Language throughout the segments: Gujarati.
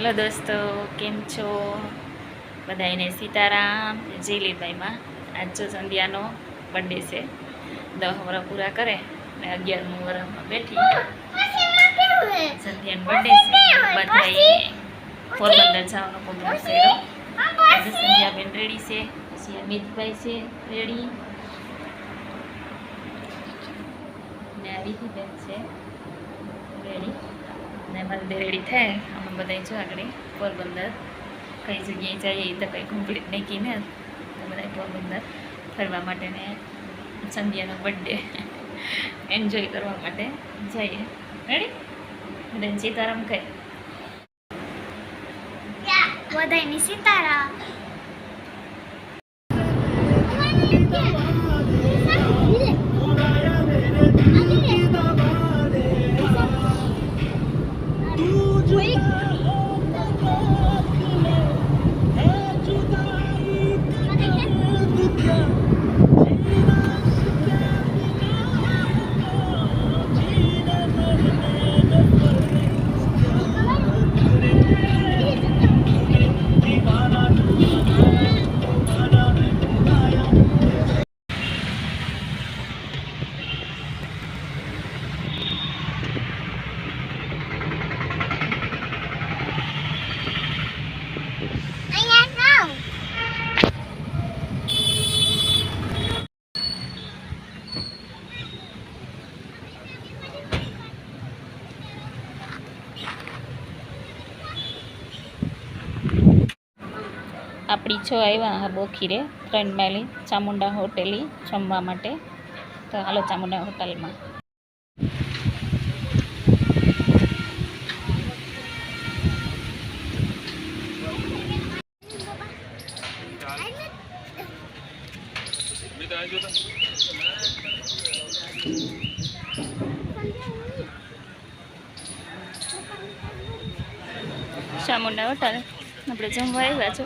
હેલો દોસ્તો, કેમ છો? બધાને સીતારામ, જીલીભાઈમાં. આજો સંધ્યાનો બર્થડે છે. દસ વર્ષ પૂરા કરે ને અગિયારમું વર્ષમાં બેઠી. સંધ્યાનો બર્થડે છે. બધાએ પોરબંદર જવાનો પ્રોગ્રામ છે આજે સંધ્યાબેન રેડી છે. પછી અમિતભાઈ છે રેડી ને રીતિબેન છે રેડી ને બધે રેડી થાય. બધા જો આગળ પોરબંદર. કઈ જગ્યાએ જઈએ એ તો કંઈ કમ્પ્લીટ નહીં કીને તો બધા પોરબંદર ફરવા માટે ને સંધ્યાનો બર્થડે એન્જોય કરવા માટે જઈએ. રેડી બધાને સીતારામ કહે. બધાની સીતારામ. Wake. આપણી છો આવ્યા હા બોખીરે ત્રણ માઇલી ચામુંડા હોટેલી જમવા માટે તો હાલો ચામુંડા હોટલમાં ચામુંડા હોટલ આપણે જમવા આવ્યા છો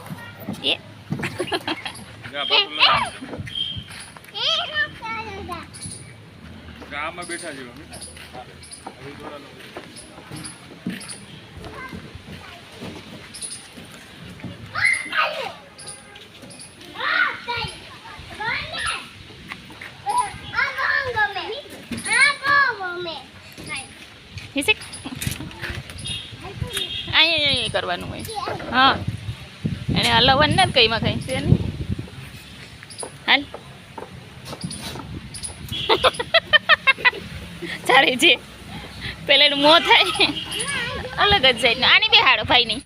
એ જા બાપુ લગા એ હા, ચાલો, જા. આમાં બેઠા છે અમે હવે થોડા લોકો આ, કઈ. ગમે. આ બહુ ગમે. આ બહુ ગમે. કઈ. હિસક અહીંયા કરવાનું હોય હા એને હલાવવાનું ને કઈમાં કઈ. છે ને હાલ. ચાલે છે પેલે મો થાય. અલગ જ જાય આની બે હાડો નહીં